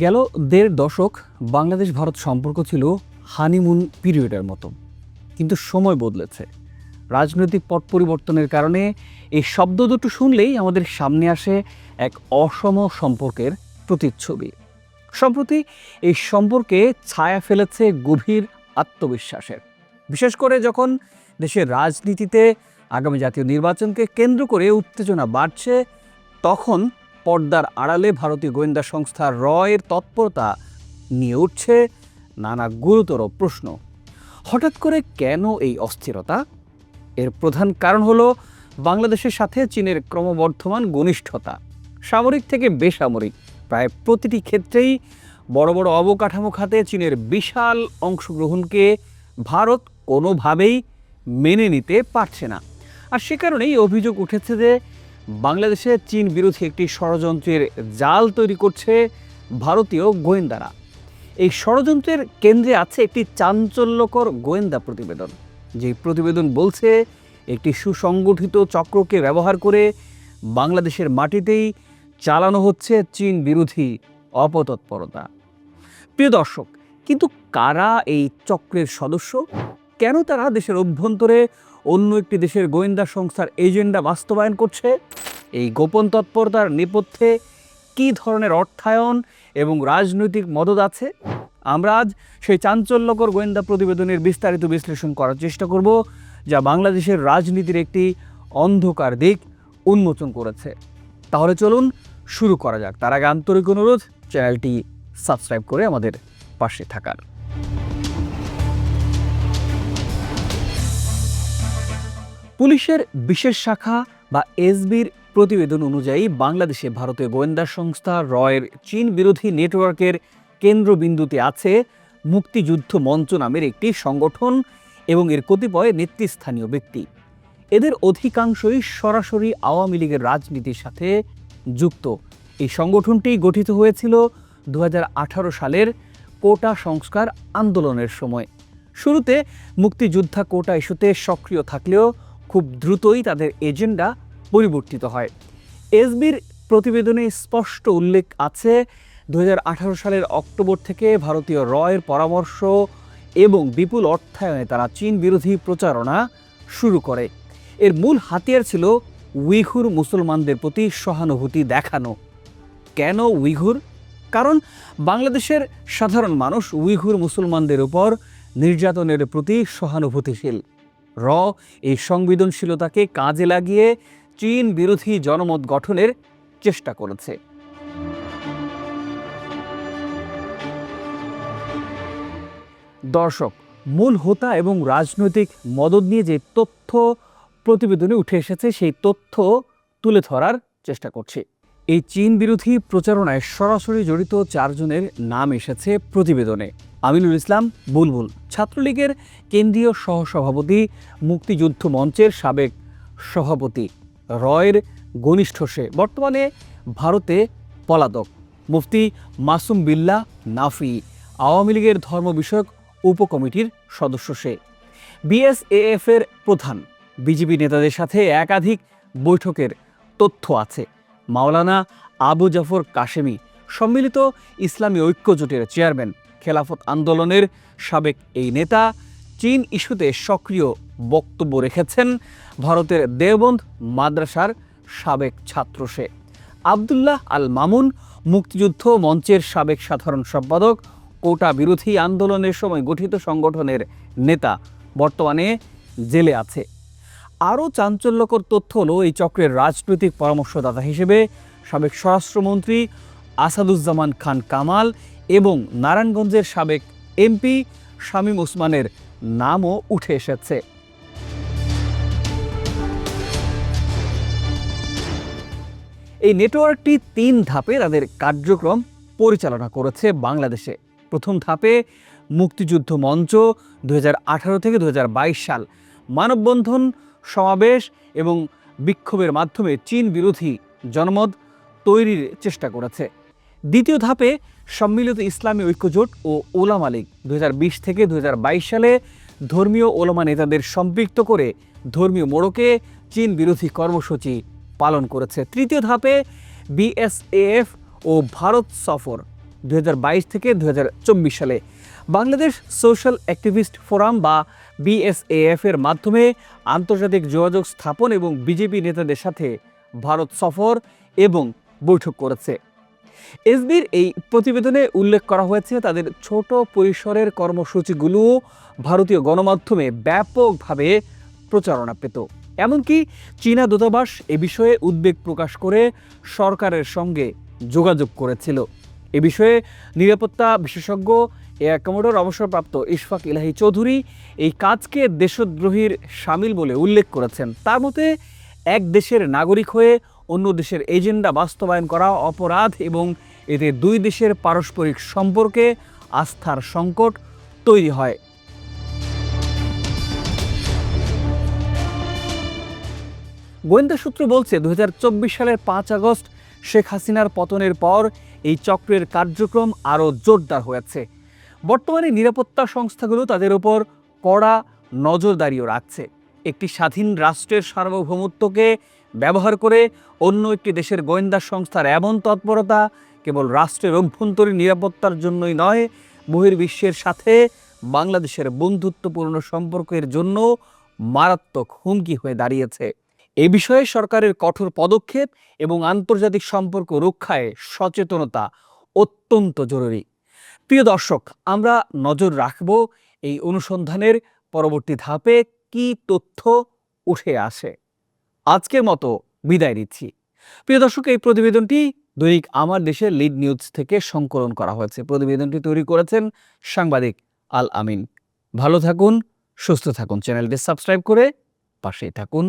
গেল দেড় দশক বাংলাদেশ ভারত সম্পর্ক ছিল হানিমুন পিরিয়ডের মতো। কিন্তু সময় বদলেছে। রাজনৈতিক পট পরিবর্তনের কারণে এই শব্দ দুটো শুনলেই আমাদের সামনে আসে এক অসম সম্পর্কের প্রতিচ্ছবি। সম্প্রতি এই সম্পর্কে ছায়া ফেলেছে গভীর আত্মবিশ্বাসের। বিশেষ করে যখন দেশের রাজনীতিতে আগামী জাতীয় নির্বাচনকে কেন্দ্র করে উত্তেজনা বাড়ছে, তখন পর্দার আড়ালে ভারতীয় গোয়েন্দা সংস্থা রয়ের তৎপরতা নিয়ে উঠছে নানা গুরুতর প্রশ্ন। হঠাৎ করে কেন এই অস্থিরতা? এর প্রধান কারণ হলো বাংলাদেশের সাথে চীনের ক্রমবর্ধমান ঘনিষ্ঠতা। সামরিক থেকে বেসামরিক, প্রায় প্রতিটি ক্ষেত্রেই বড় বড় অবকাঠামো খাতে চীনের বিশাল অংশগ্রহণকে ভারত কোনোভাবেই মেনে নিতে পারছে না। আর সে কারণেই অভিযোগ উঠেছে যে বাংলাদেশে চীন বিরোধী একটি ষড়যন্ত্রের জাল তৈরি করছে ভারতীয় গোয়েন্দারা। এই ষড়যন্ত্রের কেন্দ্রে আছে একটি চাঞ্চল্যকর গোয়েন্দা প্রতিবেদন। যে প্রতিবেদন বলছে, একটি সুসংগঠিত চক্রকে ব্যবহার করে বাংলাদেশের মাটিতেই চালানো হচ্ছে চীন বিরোধী অপতৎপরতা। প্রিয় দর্শক, কিন্তু কারা এই চক্রের সদস্য? কেন তারা দেশের অভ্যন্তরে অন্য একটি দেশের গোয়েন্দা সংস্থার এজেন্ডা বাস্তবায়ন করছে। এই গোপন তৎপরতার নেপথ্যে কী ধরনের অর্থায়ন এবং রাজনৈতিক মদত আছে? আমরা আজ সেই চাঞ্চল্যকর গোয়েন্দা প্রতিবেদনের বিস্তারিত বিশ্লেষণ করার চেষ্টা করব, যা বাংলাদেশের রাজনীতির একটি অন্ধকার দিক উন্মোচন করেছে। তাহলে চলুন শুরু করা যাক। তার আগে আন্তরিক অনুরোধ, চ্যানেলটি সাবস্ক্রাইব করে আমাদের পাশে থাকার। পুলিশের বিশেষ শাখা বা এসবির প্রতিবেদন অনুযায়ী বাংলাদেশে ভারতীয় গোয়েন্দা সংস্থা রয়ের চীন বিরোধী নেটওয়ার্কের কেন্দ্রবিন্দুতে আছে মুক্তিযুদ্ধ মঞ্চ নামের একটি সংগঠন এবং এর কতিপয় নেতৃস্থানীয় ব্যক্তি। এদের অধিকাংশই সরাসরি আওয়ামী লীগের রাজনীতির সাথে যুক্ত। এই সংগঠনটি গঠিত হয়েছিল দু হাজার আঠারো সালের কোটা সংস্কার আন্দোলনের সময়। শুরুতে মুক্তিযোদ্ধা কোটা ইস্যুতে সক্রিয় থাকলেও খুব দ্রুতই তাদের এজেন্ডা পরিবর্তিত হয়। এসবির প্রতিবেদনে স্পষ্ট উল্লেখ আছে দু হাজার আঠারো সালের অক্টোবর থেকে ভারতীয় রয়ের পরামর্শ এবং বিপুল অর্থায়নে তারা চীন বিরোধী প্রচারণা শুরু করে। এর মূল হাতিয়ার ছিল উইঘুর মুসলমানদের প্রতি সহানুভূতি দেখানো। কেন উইঘুর? কারণ বাংলাদেশের সাধারণ মানুষ উইঘুর মুসলমানদের উপর নির্যাতনের প্রতি সহানুভূতিশীল। র, এই সংবেদনশীলতাকে কাজে লাগিয়ে চীন বিরোধী জনমত গঠনের চেষ্টা করেছে। দর্শক, মূল হোতা এবং রাজনৈতিক মদত নিয়ে যে তথ্য প্রতিবেদনে উঠে এসেছে, সেই তথ্য তুলে ধরার চেষ্টা করছি। এই চীন বিরোধী প্রচারণায় সরাসরি জড়িত চারজনের নাম এসেছে প্রতিবেদনে। আমিনুল ইসলাম বুলবুল ছাত্রলীগের কেন্দ্রীয় সহসভাপতি, মুক্তিযুদ্ধ মঞ্চের সাবেক সভাপতি রয়ের ঘনিষ্ঠ সে। বর্তমানে ভারতে পলাতক। মুফতি মাসুম বিল্লা নাফি, আওয়ামী লীগের ধর্ম বিষয়ক উপকমিটির সদস্য সে। বিএসএএফ এর প্রধান। বিজেপি নেতাদের সাথে একাধিক বৈঠকের তথ্য আছে। মাওলানা আবু জাফর কাশেমি সম্মিলিত ইসলামী ঐক্যজোটের চেয়ারম্যান। খেলাফত আন্দোলনের সাবেক এই নেতা চীন ইস্যুতে সক্রিয় বক্তব্য রেখেছেন ভারতের দেওবন্দ মাদ্রাসার সাবেক ছাত্র সে। আবদুল্লাহ আল মামুন মুক্তিযুদ্ধ মঞ্চের সাবেক সাধারণ সম্পাদক, কোটা বিরোধী আন্দোলনের সময় গঠিত সংগঠনের নেতা বর্তমানে জেলে আছে। আরও চাঞ্চল্যকর তথ্য হলো, এই চক্রের রাজনৈতিক পরামর্শদাতা হিসেবে সাবেক স্বরাষ্ট্রমন্ত্রী আসাদুজ্জামান খান কামাল এবং নারায়ণগঞ্জের সাবেক এমপি শামীম ওসমানের নামও উঠে এসেছে। এই নেটওয়ার্কটি তিন ধাপে তাদের কার্যক্রম পরিচালনা করেছে বাংলাদেশে। প্রথম ধাপে মুক্তিযুদ্ধ মঞ্চ দু হাজার আঠারো থেকে দু হাজার বাইশ সাল। মানববন্ধন সমাবেশ এবং বিক্ষোভের মাধ্যমে চীন বিরোধী জনমত তৈরির চেষ্টা করেছে। দ্বিতীয় ধাপে সম্মিলিত ইসলামী ঐক্যজোট ও ওলামা লীগ দু থেকে দু হাজার বাইশ সালে ধর্মীয় ওলামা নেতাদের সম্পৃক্ত করে ধর্মীয় মোড়কে চীন বিরোধী কর্মসূচি পালন করেছে। তৃতীয় ধাপে বিএসএফ ও ভারত সফর দু হাজার বাইশ থেকে দু হাজার চব্বিশ সালে। বাংলাদেশ সোশ্যাল অ্যাক্টিভিস্ট ফোরাম বা বিএসএএফ এর মাধ্যমে আন্তর্জাতিক যোগাযোগ স্থাপন এবং বিজেপি নেতাদের সাথে ভারত সফর এবং বৈঠক করেছে। এসবির এই প্রতিবেদনে উল্লেখ করা হয়েছে তাদের ছোট পরিসরের কর্মসূচিগুলো ভারতীয় গণমাধ্যমে ব্যাপকভাবে প্রচারণা পেত এমনকি চীনা দূতাবাস এ বিষয়ে উদ্বেগ প্রকাশ করে সরকারের সঙ্গে যোগাযোগ করেছিল। এ বিষয়ে নিরাপত্তা বিশেষজ্ঞ এয়ার কমোডোর অবসরপ্রাপ্ত ইশফাক ইলাহি চৌধুরী এই কাজকে দেশদ্রোহীর সামিল বলে উল্লেখ করেছেন। তার মতে, এক দেশের নাগরিক হয়ে অন্য দেশের এজেন্ডা বাস্তবায়ন করা অপরাধ এবং এতে দুই দেশের পারস্পরিক সম্পর্কে আস্থার সংকট তৈরি হয়। গোয়েন্দা সূত্র বলছে দু হাজার চব্বিশ সালের পাঁচ আগস্ট শেখ হাসিনার পতনের পর এই চক্রের কার্যক্রম আরও জোরদার হয়েছে। বর্তমানে নিরাপত্তা সংস্থাগুলো তাদের উপর কড়া নজরদারিও রাখছে। একটি স্বাধীন রাষ্ট্রের সার্বভৌমত্বকে ব্যবহার করে অন্য একটি দেশের গোয়েন্দা সংস্থার এমন তৎপরতা কেবল রাষ্ট্রের অভ্যন্তরীণ নিরাপত্তার জন্যই নয়, বহির্বিশ্বের সাথে বাংলাদেশের বন্ধুত্বপূর্ণ সম্পর্কের জন্য মারাত্মক হুমকি হয়ে দাঁড়িয়েছে। এ বিষয়ে সরকারের কঠোর পদক্ষেপ এবং আন্তর্জাতিক সম্পর্ক রক্ষায় সচেতনতা অত্যন্ত জরুরি। প্রিয় দর্শক, আমরা নজর রাখব এই অনুসন্ধানের পরবর্তী ধাপে কি তথ্য উঠে আসে। আজকের মতো বিদায় নিচ্ছি। প্রিয় দর্শক, এই প্রতিবেদনটি দৈনিক আমার দেশের লিড নিউজ থেকে সংকলন করা হয়েছে। প্রতিবেদনটি তৈরি করেছেন সাংবাদিক আল আমিন। ভালো থাকুন, সুস্থ থাকুন, চ্যানেলটি সাবস্ক্রাইব করে পাশেই থাকুন।